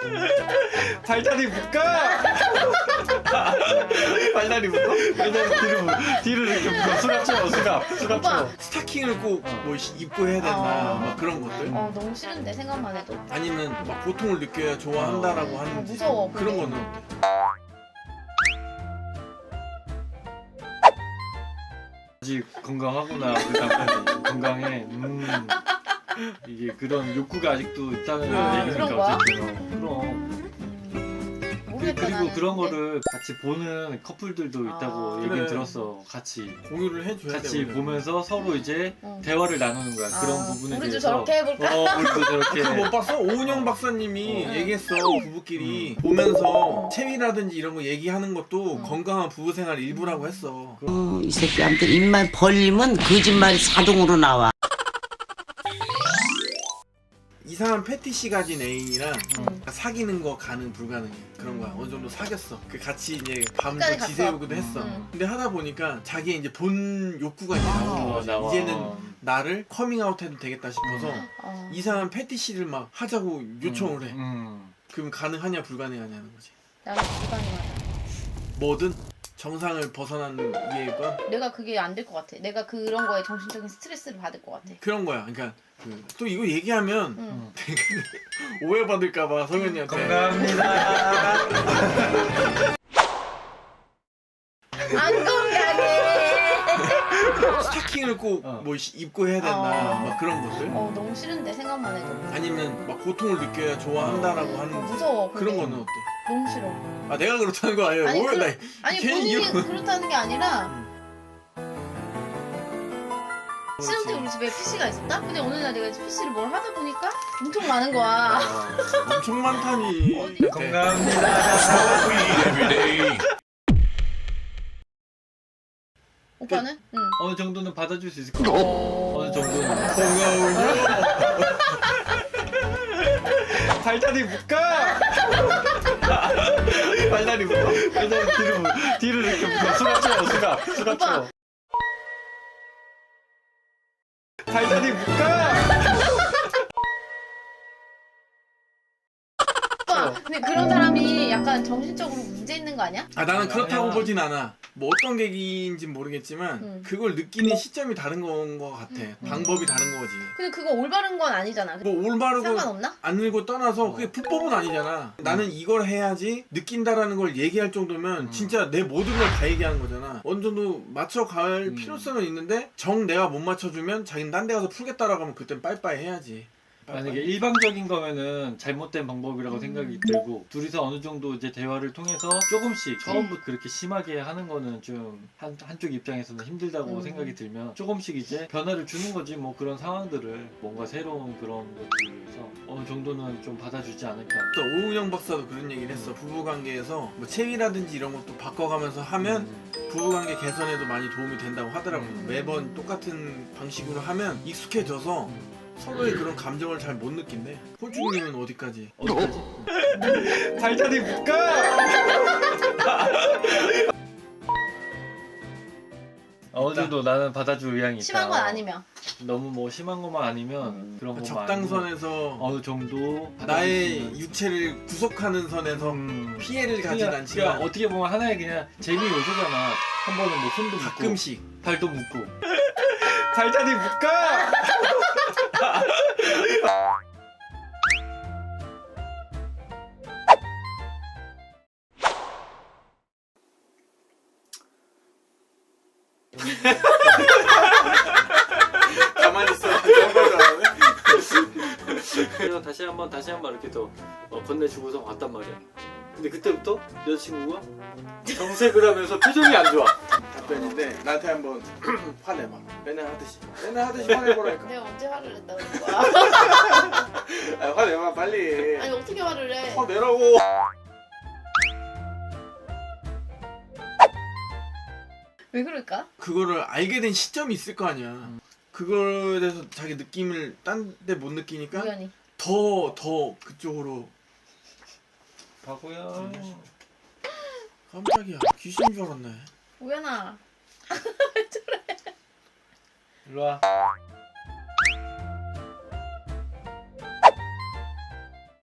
발다리 묶어! 발다리 묶어? 왜냐면 뒤로, 뒤로 이렇게 묶어. 수갑 채워, 수갑. 수갑 오빠. 채워. 스타킹을 꼭 뭐 입고 해야 되나 어. 막 그런 것들 어 너무 싫은데 생각만 해도. 아니면 막 고통을 느껴야 좋아한다라고 어, 하는지 무서워, 그런. 거는 어때? 아직 건강하구나, 우리 남편이. 건강해. 음. 이게 그런 욕구가 아직도 있다는 아, 얘기니까? 어쨌든. 그럼. 음, 모르겠다 그리고 나는. 그런. 거를 같이 보는 커플들도 있다고 아. 얘기는 그래. 들었어. 같이. 공유를 해줘야 돼 같이 원래. 보면서 서로 이제 응. 대화를 나누는 거야. 그런 아, 부분에 우리도 대해서. 저렇게 해볼까? 어, 우리도 저렇게. 그거 못 봤어? 오은영 박사님이 어. 얘기했어 부부끼리 음. 보면서 체위라든지 이런 거 얘기하는 것도 음. 건강한 부부 생활 일부라고 했어 어, 이 새끼한테 입만 벌리면 거짓말이 자동으로 나와. 이상한 패티시 가진 애인이랑 음. 사귀는 거 가는 불가능해 그런 거야 어느 정도 사귀었어 그 같이 이제 밤도 끝까지 갔어. 지새우기도 했어 음. 근데 하다 보니까 자기 이제 본 욕구가 이제 나오는 어, 거지 나와. 이제는 나를 커밍아웃 해도 되겠다 싶어서 어. 이상한 패티시를 막 하자고 요청을 해 음. 그럼 가능하냐 불가능하냐는 거지 나는 불가능하다. 뭐든 정상을 벗어난 위에가 내가 그게 안 될 것 같아. 내가 그런 거에 정신적인 스트레스를 받을 것 같아. 그런 거야 그러니까 그, 또 이거 얘기하면 응. 오해받을까봐 성현이한테 건강합니다. 안 건강해. 스타킹을 꼭 어. 뭐 입고 해야 되나 어. 막 그런 것들 어 너무 싫은데 생각만 해도. 아니면 막 고통을 느껴야 좋아한다라고 어, 하는지 무서워. 그런 거는 어때? 너무 싫어. 아 내가 그렇다는 거 아니야 아니, 오해 그- 나 아니 괜히 본인이 이런- 그렇다는 게 아니라 그렇지. 신혼때 우리 집에 PC가 있었다? 근데 어느 날 내가 PC를 뭘 하다 보니까 엄청 많은 거야. 아, 엄청 많다니 어디- 네. 건강합니다. 오빠는? 응. 어느 정도는 받아줄 수 있을 것 같아. 어느 정도는. 건강하 발다리 묶어! 발다리 묶어? 발다리 뒤로, 뒤로 이렇게 묶어. 수갑 채워, 수갑. 수갑. 채워. 발다리 묶 어! 근데 그런 사람이 약간 정신적으로 문제 있는 거 아니야? 아 나는 그렇다고 아니야. 보진 않아 뭐 어떤 계기인지 모르겠지만 응. 그걸 느끼는 시점이 다른 건거 같아 방법이 다른 거지 근데 그거 올바른 건 아니잖아. 뭐 올바르고 상관없나? 안 늘고 떠나서 그게 불법은 아니잖아. 나는 이걸 해야지 느낀다라는 걸 얘기할 정도면 음. 진짜 내 모든 걸 다 얘기하는 거잖아. 어느 정도 맞춰갈 음. 필요성은 있는데 정 내가 못 맞춰주면 자기는 딴 데 가서 풀겠다라고 하면 그땐 빠이빠이 해야지. 만약에 일방적인 거면은 잘못된 방법이라고 음. 생각이 들고 둘이서 어느 정도 이제 대화를 통해서 조금씩 처음부터 그렇게 심하게 하는 거는 좀 한, 한쪽 입장에서는 힘들다고 음. 생각이 들면 조금씩 이제 변화를 주는 거지 뭐 그런 상황들을 뭔가 새로운 그런 것들에서 어느 정도는 좀 받아주지 않을까 또 오은영 박사도 그런 얘기를 했어. 부부 관계에서 뭐 체위라든지 이런 것도 바꿔가면서 하면 음. 부부관계 개선에도 많이 도움이 된다고 하더라고. 음. 매번 똑같은 방식으로 하면 익숙해져서 음. 서로의 그런 감정을 잘 못 느낀대. 홀쭉님은 어디까지? 어디까지? 발다리 묶어! 어느 정도 나는 받아줄 의향이 있다. 심한 건 아니면. 너무 뭐 심한 것만 아니면 음. 그런 것만 적당선에서 아니면 어느 정도 나의 받아줄 수 육체를 구속하는 선에서 음. 피해를 가진 그러니까, 않지만 그러니까 어떻게 보면 하나의 그냥 재미 요소잖아. 한 번은 뭐 손도 묶고 가끔씩 발도 묶고 발다리 묶어! 가만히 있어 그래서 다시 한번 다시 한번 이렇게 더 어, 건네주고서 왔단 말이야. 근데 그때부터 여자친구가 정색을 하면서 표정이 안 좋아. 답변인데 나한테 한번 화내봐 맨날 하듯이 맨날 하듯이 화내보라니까 내가 언제 화를 냈다고 그런 거야? 아, 화내봐 빨리 아니 어떻게 화를 해? 화내라고 왜 그럴까? 그거를 알게 된 시점이 있을 거 아니야 그거에 대해서 자기 느낌을 딴 데 못 느끼니까 우연히. 더 더 그쪽으로 바보야. 깜짝이야 귀신인 줄 알았네 우연아. 일로 와.